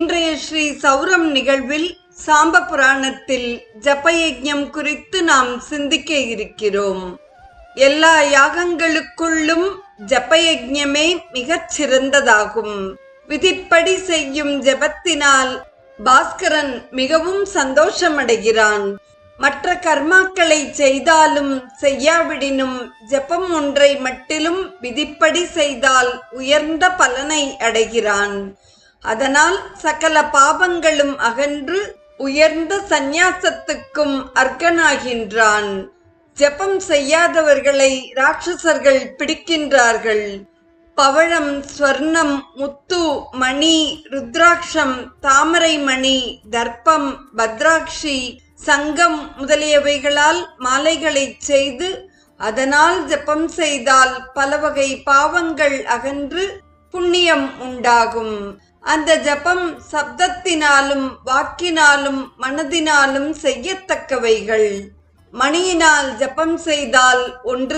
இன்றைய ஸ்ரீ சௌரம் நிகழ்வில் சாம்ப புராணத்தில் ஜபயஜம் குறித்து நாம் சிந்திக்க இருக்கிறோம். எல்லா யாகங்களுக்குள்ளும் ஜபயஜமே மிகச் சிறந்ததாகும். விதிப்படி செய்யும் ஜபத்தினால் பாஸ்கரன் மிகவும் சந்தோஷமடைகிறான். மற்ற கர்மாக்களை செய்தாலும் செய்யாவிடினும் ஜெபம் ஒன்றை மட்டிலும் விதிப்படி செய்தால் உயர்ந்த பலனை அடைகிறான். அதனால் சகல பாவங்களும் அகன்று உயர்ந்த சந்நியாசத்துக்கும் அர்க்கனாகின்றான். ஜெபம் செய்யாதவர்களை ராட்சசர்கள் பிடிக்கின்றார்கள். பவழம் ஸ்வர்ணம் முத்து மணி ருத்ராட்சம் தாமரை மணி தர்ப்பம் பத்ராட்சி சங்கம் முதலியவைகளால் மாலைகளைச் செய்து அதனால் ஜெபம் செய்தால் பல வகை பாவங்கள் அகன்று புண்ணியம் உண்டாகும். அந்த ஜபம் சப்தத்தினாலும் வாக்கினாலும் மனதினாலும் செய்யத்தக்கவைகள். மணியினால் ஜபம் செய்தால் ஒன்று